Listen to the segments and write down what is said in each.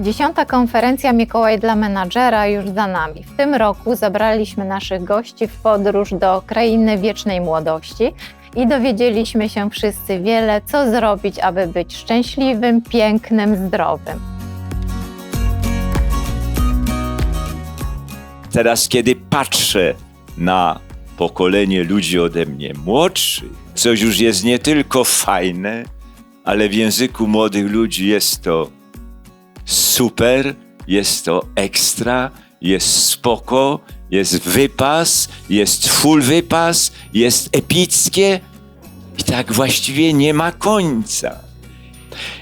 Dziesiąta konferencja Mikołaj dla menadżera już za nami. W tym roku zabraliśmy naszych gości w podróż do krainy wiecznej młodości i dowiedzieliśmy się wszyscy wiele, co zrobić, aby być szczęśliwym, pięknym, zdrowym. Teraz, kiedy patrzę na pokolenie ludzi ode mnie młodszych, coś już jest nie tylko fajne, ale w języku młodych ludzi jest to super, jest to ekstra, jest spoko, jest wypas, jest full wypas, jest epickie i tak właściwie nie ma końca.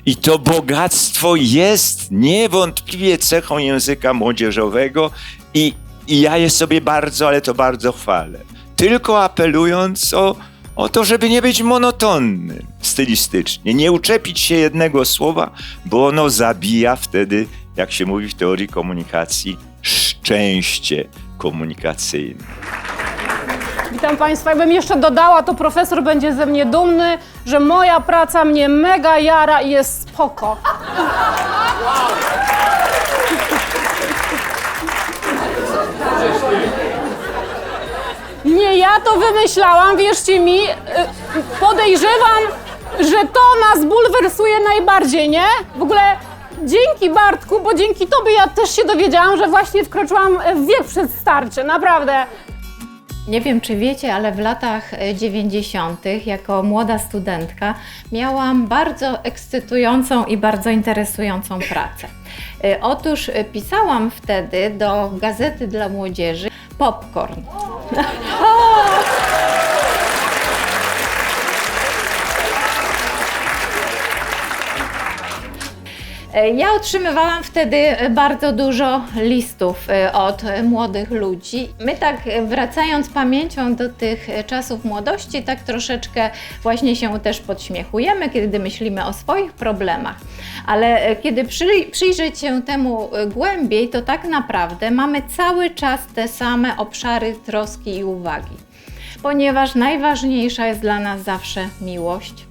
I to bogactwo jest niewątpliwie cechą języka młodzieżowego i, i ja je sobie bardzo, ale to bardzo chwalę. Tylko apelując o, o to, żeby nie być monotonnym stylistycznie, nie uczepić się jednego słowa, bo ono zabija wtedy, jak się mówi w teorii komunikacji, szczęście komunikacyjne. Witam Państwa. Jakbym jeszcze dodała, to profesor będzie ze mnie dumny, że moja praca mnie mega jara i jest spoko. Nie ja to wymyślałam, wierzcie mi. y, Podejrzewam, że to nas bulwersuje najbardziej, nie? W ogóle dzięki Bartku, bo dzięki Tobie ja też się dowiedziałam, że właśnie wkroczyłam w wiek przedstarczy, naprawdę. Nie wiem, czy wiecie, ale w latach e, 90., jako młoda studentka, miałam bardzo ekscytującą i bardzo interesującą pracę. E, Otóż e, pisałam wtedy do gazety dla młodzieży Popcorn. E, Ja otrzymywałam wtedy e, bardzo dużo listów e, od e, młodych ludzi. My tak e, wracając pamięcią do tych e, czasów młodości, tak troszeczkę właśnie się też podśmiechujemy, kiedy myślimy o swoich problemach. Ale e, kiedy przy, przyjrzeć się temu e, głębiej, to tak naprawdę mamy cały czas te same obszary troski i uwagi. Ponieważ najważniejsza jest dla nas zawsze miłość,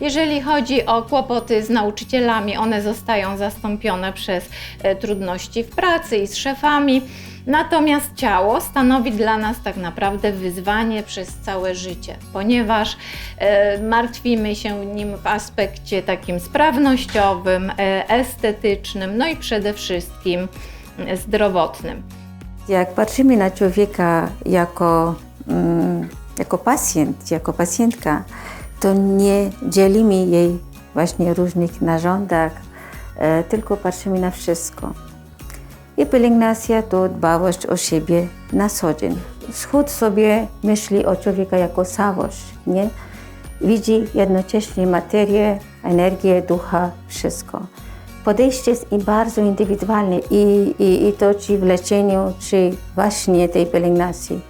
jeżeli chodzi o kłopoty z nauczycielami, one zostają zastąpione przez e, trudności w pracy i z szefami. Natomiast ciało stanowi dla nas tak naprawdę wyzwanie przez całe życie, ponieważ e, martwimy się nim w aspekcie takim sprawnościowym, e, estetycznym, no i przede wszystkim e, zdrowotnym. Jak patrzymy na człowieka jako, mm, jako pacjent, jako pacjentka, to nie dzielimy jej właśnie różnych narządach, e, tylko patrzymy na wszystko. I pielęgnacja to dbałość o siebie na co dzień. Wschód sobie myśli o człowieka jako całość, nie? Widzi jednocześnie materię, energię, ducha, wszystko. Podejście jest bardzo indywidualne i, i, i to czy w leczeniu, czy właśnie tej pielęgnacji.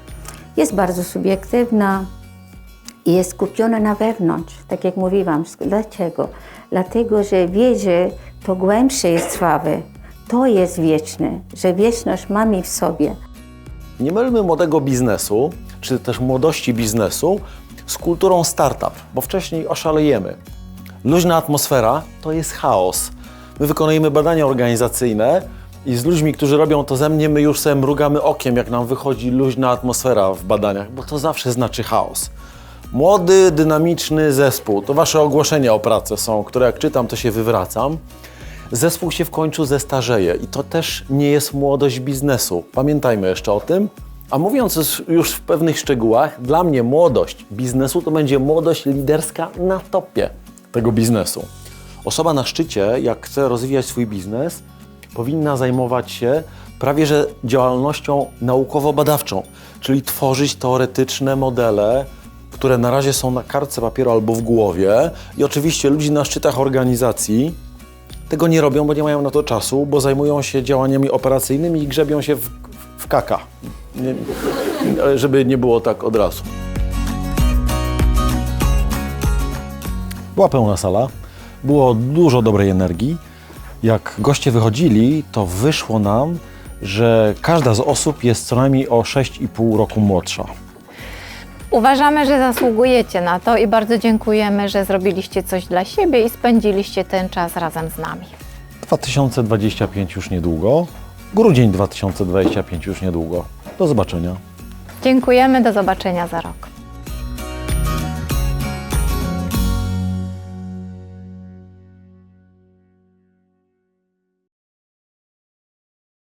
Jest bardzo subiektywna i jest kupiona na wewnątrz, tak jak mówiłam. Dlaczego? Dlatego, że wie, że to głębsze jest trwawe, to jest wieczne, że wieczność mamy w sobie. Nie mylmy młodego biznesu, czy też młodości biznesu z kulturą startup, bo wcześniej oszalejemy. Luźna atmosfera to jest chaos. My wykonujemy badania organizacyjne i z ludźmi, którzy robią to ze mnie, my już sobie mrugamy okiem, jak nam wychodzi luźna atmosfera w badaniach, bo to zawsze znaczy chaos. Młody, dynamiczny zespół, to wasze ogłoszenia o pracę są, które jak czytam, to się wywracam. Zespół się w końcu zestarzeje i to też nie jest młodość biznesu. Pamiętajmy jeszcze o tym. A mówiąc już- w pewnych szczegółach, dla mnie młodość biznesu to będzie młodość liderska na topie tego biznesu. Osoba na szczycie, jak chce rozwijać swój biznes, powinna zajmować się prawie że działalnością naukowo-badawczą, czyli tworzyć teoretyczne modele, które na razie są na kartce papieru albo w głowie. I oczywiście ludzi na szczytach organizacji tego nie robią, bo nie mają na to czasu, bo zajmują się działaniami operacyjnymi i grzebią się w, w kaka. Nie, żeby nie było tak od razu. Była pełna sala, było dużo dobrej energii. Jak goście wychodzili, to wyszło nam, że każda z osób jest co najmniej o 6,5 roku młodsza. Uważamy, że zasługujecie na to i bardzo dziękujemy, że zrobiliście coś dla siebie i spędziliście ten czas razem z nami. 2025 już niedługo. Grudzień 2025 już niedługo. Do zobaczenia. Dziękujemy, do zobaczenia za rok.